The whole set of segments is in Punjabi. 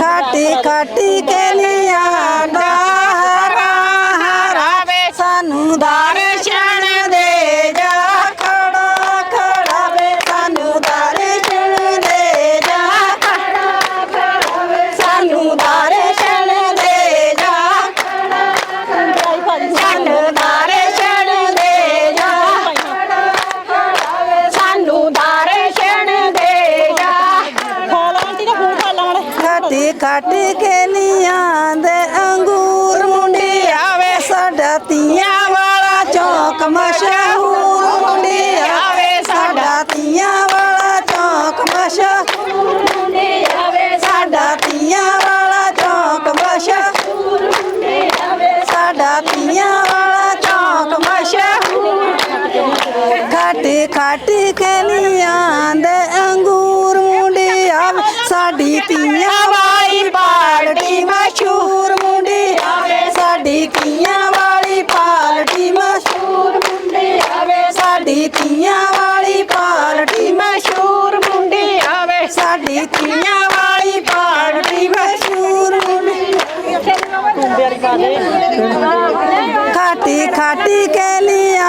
काटी काटी के ਵੀ ਕੱਟ ਕੇ ਲਿਆਂਦੇ ਅੰਗੂਰ ਮੁੰਡੀ ਆਵੇ। ਸਾਡਾ ਤੀਆਂ ਵਾਲਾ ਚੌਕ ਮਸ਼ਹੂਰ ਮੁੰਡੀ ਆਵੇ। ਸਾਡਾ ਤੀਆਂ ਵਾਲਾ ਚੌਕ ਮਸ਼ਹੂਰ ਮੁੰਡੀ ਆਵੇ ਸਾਡਾ ਤੀਆਂ ਵਾਲਾ ਚੌਕ ਮਸ਼ਹੂਰ ਮੁੰਡੀ ਆਵੇ ਸਾਡਾ ਤੀਆਂ ਵਾਲਾ ਚੌਕ ਮਸ਼ਹੂਰ। ਖਾਟੀ ਕੇ ਸਾਡੀ ਤੀਆਂ ਵਾਲੀ ਪਾਰਟੀ ਮਸ਼ਹੂਰ ਖਾਟੀ ਖਾਟੀ ਕਲੀਆਂ ਦੇ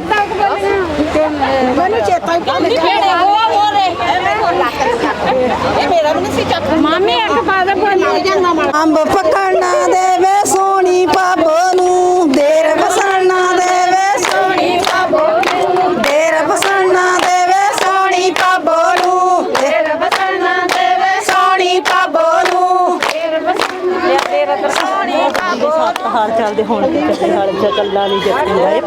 ਬਿੰਬਾ ਸਾਡਾ ਮੈਨੂੰ ਚੇਤਾ ਹੀ ਭੁੱਲ ਗਿਆ ਇਹ ਮੇਰਾ ਵੀ ਨਹੀਂ ਸੀ ਚੱਕ। ਮਾਮੀ ਇੱਕ ਬਾਦ ਭੁੱਲ ਜਾਂਦਾ ਮਾ ਅੰਬ ਪਕੜਨਾ ਦੇਵੇ ਸੋਹਣੀ ਪਾਬੋ ਨੂੰ ਦੇਰ ਬਸਣਾ ਦੇਵੇ ਸੋਹਣੀ ਪਾਬੋ ਨੂੰ। ਦੇਰ ਬਸਣਾ ਦੇਵੇ ਸੋਹਣੀ ਪਾਬੋ ਨੂੰ। ਦੇਰ ਬਸਣਾ ਦੇਵੇ ਸੋਹਣੀ ਪਾਬੋ ਨੂੰ। ਦੇਰ ਬਸਣਾ ਦੇਵੇ ਸੋਹਣੀ ਪਾਬੋ ਹਾਲ ਚਾਲ ਦੇ ਹੋਣ ਤੇ ਹਾਲ ਚੱਲਦਾ ਨਹੀਂ ਜੱਤੀ ਦਾ